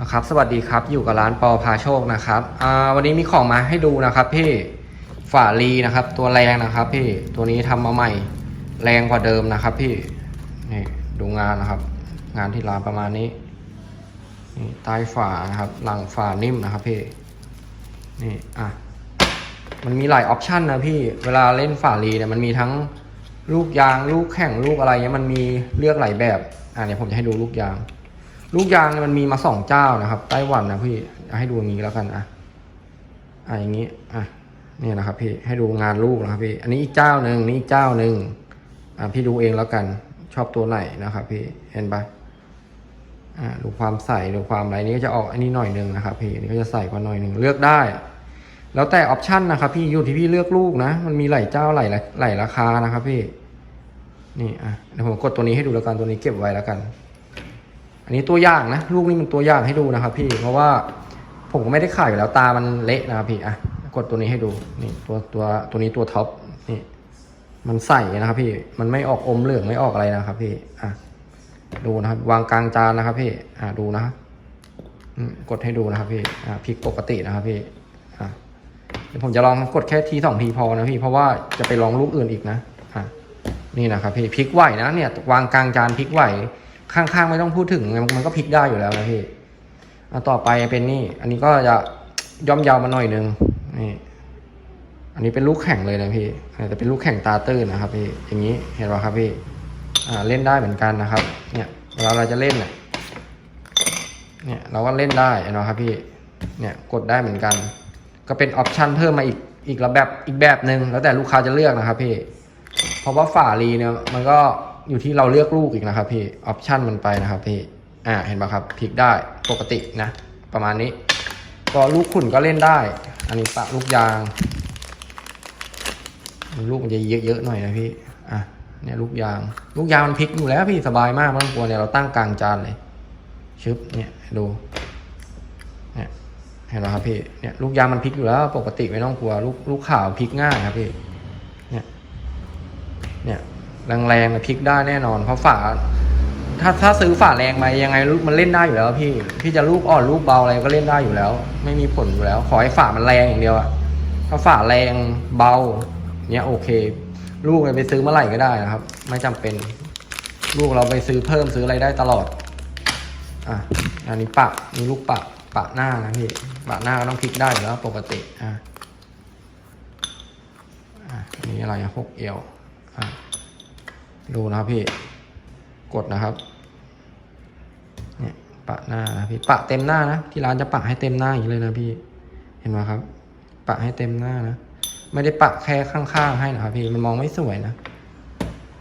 นะครับสวัสดีครับอยู่กับร้านปอพาโชคนะครับวันนี้มีของมาให้ดูนะครับพี่ฝาลีนะครับ ตัวแรงนะครับพี่ตัวนี้ทำมาใหม่แรงกว่าเดิมนะครับ พี่นี่ดูงานนะครับ งานที่ร้านประมาณนี้นี่ใต้ฝานะครับ หลังฝานิ่มนะครับพี่นี่อะมันมีหลายออปชันนะพี่เวลาเล่นฝาลีเนี่ยมันมีทั้งลูกยางลูกแข่งลูกอะไรเงี้ยมันมีเลือกหลายแบบอะเดี๋ยวผมจะให้ดูลูกยาง ลูกยางมันมีมาสองเจ้านะครับไต้หวันนะพี่ให้ดูอย่างนี้แล้วกันอะอะอย่างนี้อะนี่นะครับพี่ให้ดูงานลูกนะครับพี่อันนี้อีกเจ้าหนึ่งนี่อีกเจ้าหนึ่งอะพี่ดูเองแล้วกันชอบตัวไหนนะครับ พี่เห็นปะอะดูความใสดูความอะไรนี้ก็จะออกอันนี้หน่อยหนึ่งนะครับ พี่อันนี่ก็จะใส่กว่าหน่อยหนึ่งเลือกได้ แล้วแต่ออปชันนะครับ พี่อยู่ที่พี่เลือกลูกนะ มันมีหลายเจ้าหลายหลายราคานะครับ พี่นี่อะเดี๋ยวผมกดตัวนี้ให้ดูแล้วกันตัวนี้เก็บไว้แล้วกัน อันนี้ตัวอย่างนะ ลูกนี่มันตัวอย่างให้ดูนะครับ พี่ เพราะว่าผมก็ไม่ได้ขายอยู่แล้วตามันเละนะครับพี่ อะ กดตัวนี้ให้ดู นี่ตัวตัวตัวนี้ตัวท็อป นี่ มันใส่นะครับพี่ มันไม่ออกอมเหลืองไม่ออกอะไรนะครับพี่ อะ ดูนะครับ วางกลางจานนะครับพี่ อะดูนะกดให้ดูนะครับพี่ อะพลิกปกตินะครับพี่ อะเดี๋ยวผมจะลองกดแค่ทีสองทีพอนะพี่ เพราะว่าจะไปลองลูกอื่นอีกนะ อะ นี่นะครับพี่ พลิกไหวนะเนี่ย วางกลางจานพลิกไหว ข้างๆไม่ต้องพูดถึงมันมันก็พลิกได้อยู่แล้วนะพี่เอาต่อไปเป็นนี่ อันนี้ก็จะย่อมยาวมาหน่อยนึงนี่อันนี้เป็นลูกแข่งเลยนะพี่แต่เป็นลูกแข่งตาตื้นนะครับพี่อย่างนี้เห็นป่ะครับพี่อ่าเล่นได้เหมือนกันนะครับ เนี่ยเวลาเราจะเล่นเนี่ยเนี่ยเราก็เล่นได้นะครับพี่เนี่ยกดได้เหมือนกัน ก็เป็นออปชันเพิ่มมาอีกอีกระแบบอีกแบบหนึ่งแล้วแต่ลูกค้าจะเลือกนะครับพี่เพราะว่าฝาลีเนี่ยมันก็ อยู่ที่เราเลือกลูกอีกนะครับพี่ออปชันมันไปนะครับพี่อ่าเห็นปะครับพลิกได้ปกตินะ ประมาณนี้ ก็ลูกขุ่นก็เล่นได้ อันนี้ปะลูกยาง ลูกมันจะเยอะๆหน่อยนะพี่อะเนี่ยลูกยาง ลูกยางมันพลิกอยู่แล้วพี่สบายมากไม่ต้องกลัวเนี่ยเราตั้งกลางจานเลยชึบเนี่ยดูเนี่ยเห็นไหมครับพี่เนี่ยลูกยางมันพลิกอยู่แล้ว ปกติไม่ต้องกลัวลูกลูกข่าวพลิกง่ายครับพี่ แรงๆนพลิกได้แน่นอนเพราะฝาถ้าถ้าซื้อฝาแรงไปยังไงลูกมันเล่นได้อยู่แล้ว พี่พี่จะลูกอ่อนลูกเบาอะไรก็เล่นได้อยู่แล้ว ไม่มีผลอยู่แล้ว ขอให้ฝามันแรงอย่างเดียวอะถ้าฝาแรงเบาเนี่ยโอเค ลูกไปซื้อเมื่อไหร่ก็ได้นะครับ ไม่จำเป็น ลูกเราไปซื้อเพิ่มซื้ออะไรได้ตลอด อะอันนี้ปะมีลูกปะปะหน้านะพี่ปะหน้าก็ต้องพลิกได้อยู่แล้วปกติอะอะอันนี้อะไรหกเอวอะ ดูนะครับพี่ กดนะครับ เนี่ยปะหน้านะพี่ ปะเต็มหน้านะ ที่ร้านจะปะให้เต็มหน้าอย่างนี้เลยนะพี่ เห็นไหมครับ ปะให้เต็มหน้านะ ไม่ได้ปะแค่ข้างๆให้นะครับพี่ มันมองไม่สวยนะ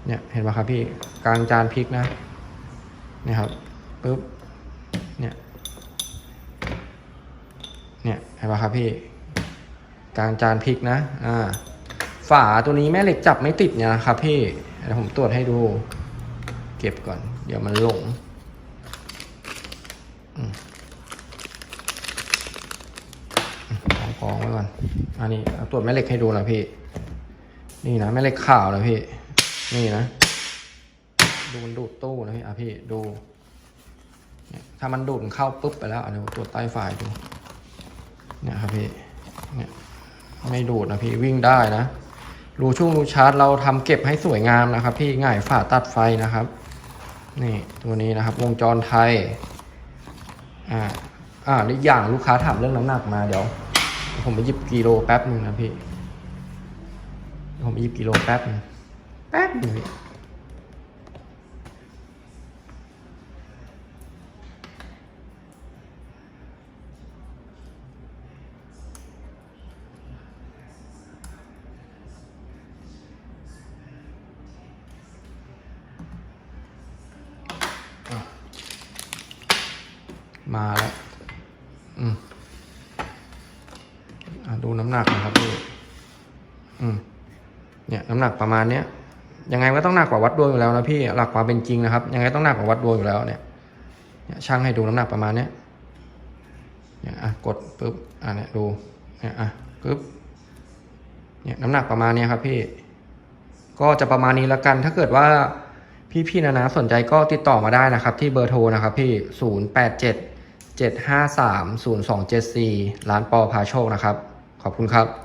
เนี่ย เห็นไหมครับพี่ กลางจานพริกนะ เนี่ยครับปุ๊บ เนี่ย เนี่ย เห็นไหมครับพี่ กลางจานพริกนะ อ่า ฝาตัวนี้แม่เหล็กจับไม่ติดเนี่ยนะครับพี่ ดี๋ยวผมตรวจให้ดู เก็บก่อน เดี๋ยวมันหลงอืมของกองไว้ก่อน อันนี้เอาตรวจแม่เหล็กให้ดูนะพี่ นี่นะแม่เหล็กขาวนะพี่ นี่นะ ดูมันดูดตู้นะพี่อะพี่ดู ถ้ามันดูดเข้าปุ๊บไปแล้วอันนี้ตรวจใต้ฝ่ายดู เนี่ยครับพี่ เนี่ยไม่ดูดนะพี่วิ่งได้นะ รูช่วงรูชาร์จเราทำเก็บให้สวยงามนะครับ พี่ง่ายฝาตัดไฟนะครับ นี่ตัวนี้นะครับ วงจรไทย อ่า อ่าอีกอย่างลูกค้าถามเรื่องน้ำหนักมาเดี๋ยว ผมไปหยิบกิโลแป๊บหนึ่งนะพี่ ผมไปหยิบกิโลแป๊บนึงแป๊บหนึง มาแล้วอืมอดูน้ำหนักนะครับพี่อืมเนี่ยน้ำหนักประมาณเนี้ยยังไงก็ต้องหนักกว่าวัดดวงอยู่แล้วนะพี่หลักความเป็นจริงนะครับ ยังไงต้องหนักกว่าวัดดวงอยู่แล้วเนี่ยเนี่ยช่างให้ดูน้ำหนักประมาณเนี้ยเนี่ยอะกดปุ๊บอะเนี่ยดูเนี่ยอะปุ๊บเนี่ยน้ำหนักประมาณเนี้ยครับพี่ ก็จะประมาณนี้ล้วกันถ้าเกิดว่าพี่ๆนะนะสนใจก็ติดต่อมาได้นะครับ ที่เบอร์โทรนะครับพี่ศูนย์แปดเจ็ด เจ็ดห้าสามศูนย์สองเจ็ดสี่ร้านปอพาโชคนะครับ ขอบคุณครับ